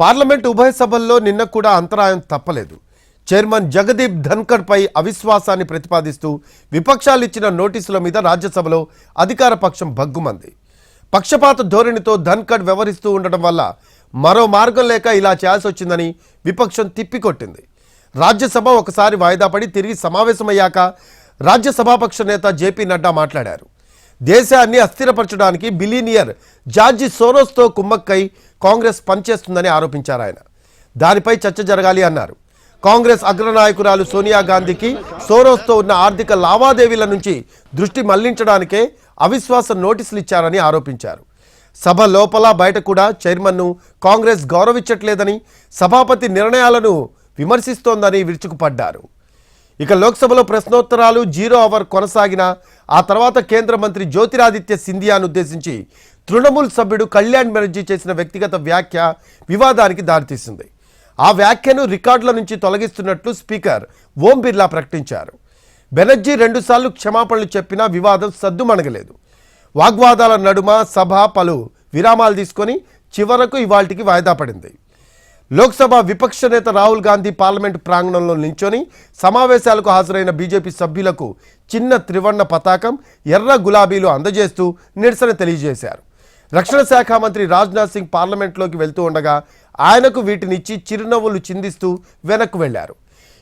Parliament ఉభయ సభల్లో నిన్న కూడా అంతరాయం తప్పలేదు. చైర్మన్ జగదీప్ ధన్కడ్పై అవిశ్వాసాన్ని ప్రతిపాదిస్తూ విపక్షాలు ఇచ్చిన నోటీసుల మీద రాజ్యసభలో అధికార పక్షం భగ్గుమంది. పక్షపాత ధోరణితో ధన్కడ్ వ్యవహరిస్తూ ఉండడం వల్ల మరో మార్గం లేక ఇలా చేయాల్సి వచ్చిందని విపక్షం తిప్పికొట్టింది. రాజ్యసభ ఒకసారి వాయిదా పడి తిరిగి సమావేశమయ్యాక రాజ్యసభాపక్ష నేత జేపీ నడ్డా మాట్లాడారు. దేశాన్ని అస్థిరపరచడానికి బిలీనియర్ జార్జి సోరోస్తో కుమ్మక్కై కాంగ్రెస్ పనిచేస్తుందని ఆరోపించారు ఆయన. దానిపై చర్చ జరగాలి అన్నారు. కాంగ్రెస్ అగ్రనాయకురాలు సోనియా గాంధీకి సోరోస్తో ఉన్న ఆర్థిక లావాదేవీల నుంచి దృష్టి మళ్ళించడానికే అవిశ్వాస నోటీసులు ఇచ్చారని ఆరోపించారు. సభ లోపల బయట కూడా చైర్మన్ను కాంగ్రెస్ గౌరవించట్లేదని సభాపతి నిర్ణయాలను విమర్శిస్తోందని విరుచుకుపడ్డారు. ఇక లోక్సభలో ప్రశ్నోత్తరాలు జీరో అవర్ కొనసాగిన ఆ తర్వాత కేంద్ర మంత్రి జ్యోతిరాదిత్య సింధియాను ఉద్దేశించి తృణమూల్ సభ్యుడు కళ్యాణ్ బెనర్జీ చేసిన వ్యక్తిగత వ్యాఖ్య వివాదానికి దారితీసింది. ఆ వ్యాఖ్యను రికార్డుల నుంచి తొలగిస్తున్నట్లు స్పీకర్ ఓం బిర్లా ప్రకటించారు. బెనర్జీ రెండుసార్లు క్షమాపణలు చెప్పినా వివాదం సద్దుమణగలేదు. వాగ్వాదాల నడుమ సభ పలు విరామాలు తీసుకొని చివరకు ఇవాళకి వాయిదా పడింది. లోక్సభ విపక్ష నేత రాహుల్ గాంధీ పార్లమెంటు ప్రాంగణంలో నిల్చొని సమావేశాలకు హాజరైన బీజేపీ సభ్యులకు చిన్న త్రివర్ణ పతాకం ఎర్ర గులాబీలు అందజేస్తూ నిరసన తెలియజేశారు. రక్షణ శాఖ మంత్రి రాజ్నాథ్ సింగ్ పార్లమెంట్లోకి వెళ్తూ ఉండగా ఆయనకు వీటినిచ్చి చిరునవ్వులు చిందిస్తూ వెనక్కు వెళ్ళారు.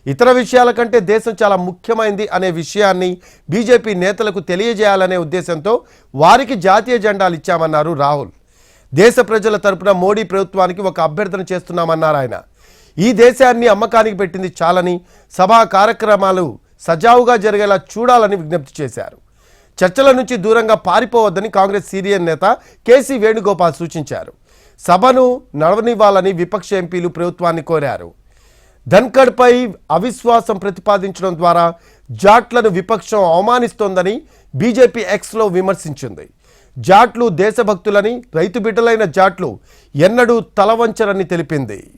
ఇతర విషయాల కంటే దేశం చాలా ముఖ్యమైంది అనే విషయాన్ని బీజేపీ నేతలకు తెలియజేయాలనే ఉద్దేశంతో వారికి జాతీయ జెండాలు ఇచ్చామన్నారు రాహుల్. దేశ ప్రజల తరపున మోడీ ప్రభుత్వానికి ఒక అభ్యర్థన చేస్తున్నామన్నారు ఆయన. ఈ దేశాన్ని అమ్మకానికి పెట్టింది చాలని సభా కార్యక్రమాలు సజావుగా జరిగేలా చూడాలని విజ్ఞప్తి చేశారు. చర్చల నుంచి దూరంగా పారిపోవద్దని కాంగ్రెస్ సీనియర్ నేత కేసీ వేణుగోపాల్ సూచించారు. సభను నడవనివ్వాలని విపక్ష ఎంపీలు ప్రభుత్వాన్ని కోరారు. ధన్కడ్పై అవిశ్వాసం ప్రతిపాదించడం ద్వారా జాట్లను విపక్షం అవమానిస్తోందని బీజేపీ ఎక్స్లో విమర్శించింది. జాట్లు దేశభక్తులని రైతు బిడ్డలైన జాట్లు ఎన్నడూ తలవంచరని తెలిపింది.